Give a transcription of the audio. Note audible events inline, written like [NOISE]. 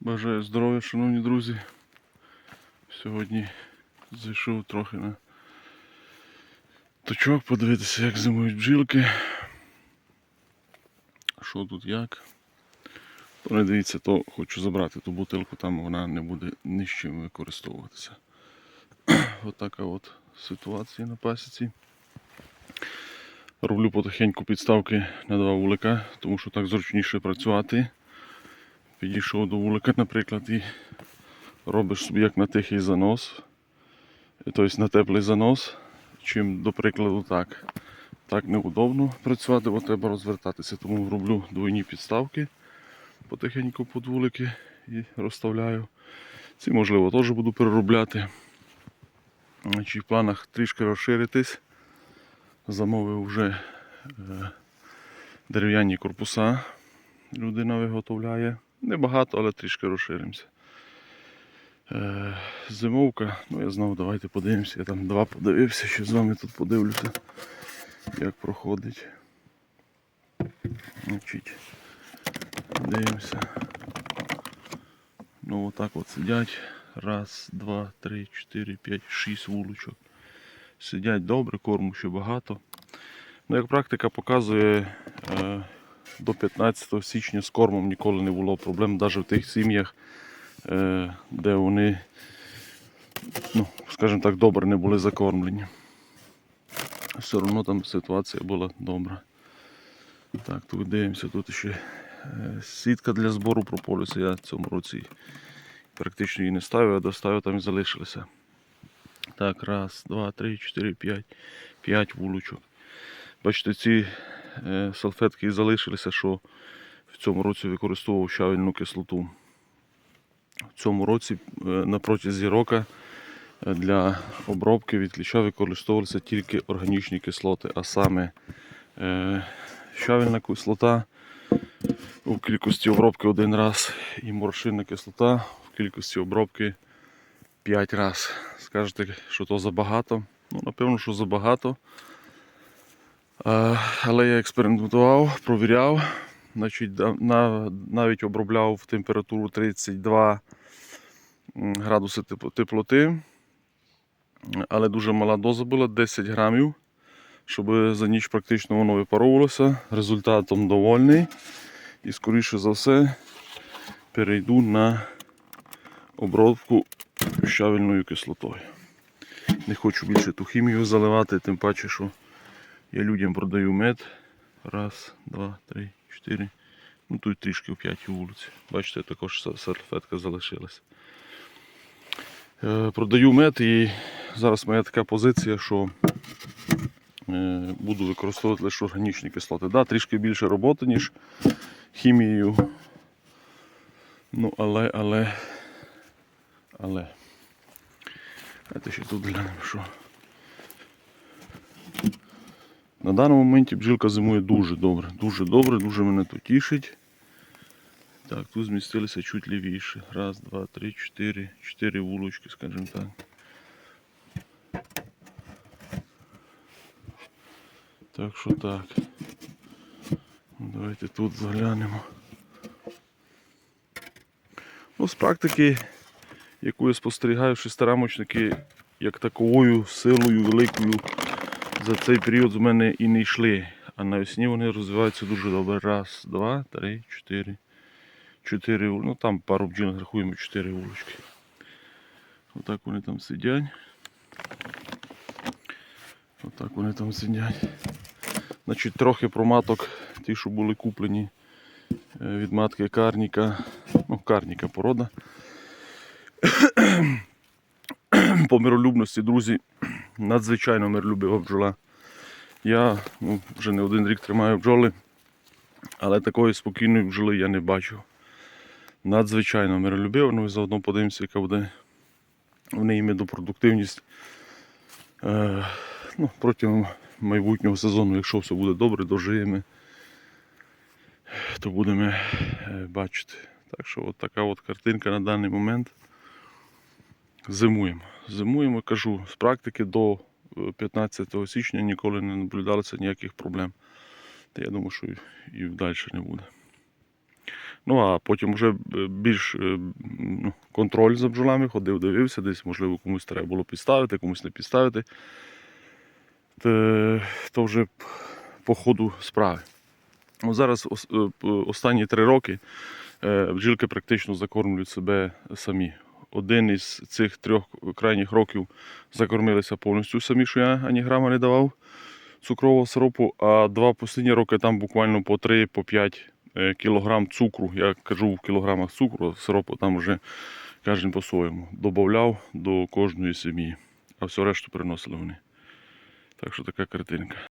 Бажаю здоров'я, шановні друзі. Сьогодні зайшов трохи на точок, подивитися, як зимують бджілки. Що тут як. То не дивіться, то хочу забрати ту бутилку, там вона не буде ні з чим використовуватися. [CLEARS THROAT] Отака от ситуація на пасіці. Роблю потихеньку підставки на два вулика, тому що так зручніше працювати. Підійшов до вулика, наприклад, і робиш собі як на тихий занос, тобто на теплий занос, чим, до прикладу, так. Так неудобно працювати, бо треба розвертатися. Тому роблю двойні підставки потихеньку під вулики і розставляю. Ці, можливо, теж буду переробляти. В планах трішки розширитись. Замовив вже е, дерев'яні корпуса. Людина виготовляє. Небагато, але трішки розширимося. Е, зимовка, ну я знав, давайте подивимося. Я там два подивився, що з вами тут подивлюся, як проходить. Значить, дивимося. Ну отак от сидять. Раз, два, три, чотири, п'ять, шість вулочок. Сидять добре, корму ще багато. Ну, як практика показує, е, до 15 січня з кормом ніколи не було проблем, навіть в тих сім'ях, е, де вони, ну, скажімо так, добре не були закормлені. Все одно там ситуація була добра. Так, тут дивимося, тут ще е, сітка для збору прополісу. Я в цьому році практично її не ставив, а доставив там і залишилися. Так, раз, два, три, чотири, п'ять. П'ять вулочок. Бачите, ці салфетки і залишилися, що в цьому році використовував щавельну кислоту. В цьому році е, на протязі року е, для обробки від кліща використовувалися тільки органічні кислоти, а саме е, щавельна кислота у кількості обробки один раз і моршинна кислота в кількості обробки 5 разів. Скажете, що то забагато? Ну, напевно, що забагато. Але я експериментував, провіряв. Значить, навіть обробляв в температуру 32 градуси теплоти. Але дуже мала доза була 10 грамів, щоб за ніч практично воно випаровувалося. Результатом довольний. І скоріше за все перейду на обробку щавельною кислотою. Не хочу більше ту хімію заливати, тим паче, що я людям продаю мед. Раз, два, три, чотири. Ну тут трішки у п'ятій вулиці. Бачите, також са- салфетка залишилась. Е, продаю мед і зараз моя така позиція, що е, буду використовувати лише органічні кислоти. Да, трішки більше роботи, ніж хімією. Ну, але, але, але. Давайте ще тут глянемо, що. На даному моменті бджілка зимує дуже добре. Дуже добре, дуже мене тут тішить. Так, тут змістилися чуть лівіше. Раз, два, три, чотири. Чотири вулочки, скажімо так. Так що так. Давайте тут заглянемо. Ну, з практики, яку я спостерігаю, шестирамочники як таковою силою великою за цей період з мене і не йшли. А навесні вони розвиваються дуже добре. Раз, два, три, чотири. Чотири, ну там пару бджіл рахуємо, чотири вулочки. Отак вони там сидять. Отак вони там сидять. Значить, трохи проматок, ті, що були куплені е, від матки карніка. Ну, карніка порода. [COUGHS] По миролюбності, друзі, надзвичайно миролюбива бджола. Я ну, вже не один рік тримаю бджоли, але такої спокійної бджоли я не бачив. Надзвичайно миролюбива, ну і заодно подивимося, яка буде в неї медопродуктивність е, ну, протягом майбутнього сезону, якщо все буде добре, дожиємо, то будемо е, бачити. Так що от така от картинка на даний момент. Зимуємо. Зимуємо, кажу, з практики до е, 15 січня ніколи не наблюдалося ніяких проблем. Та я думаю, що і, далі не буде. Ну а потім вже е, більш е, ну, контроль за бджолами ходив, дивився, десь, можливо, комусь треба було підставити, комусь не підставити. Те- То вже по ходу справи. Зараз ос- е, п- останні три роки е, бджілки практично закормлюють себе самі. Один із цих трьох крайніх років закормилися повністю самі, що я ані грама не давав цукрового сиропу, а два останні роки там буквально по 3-5 кілограм цукру. Я кажу в кілограмах цукру, сиропу там вже кожен по-своєму. Добавляв до кожної сім'ї, а все решту приносили вони. Так що така картинка.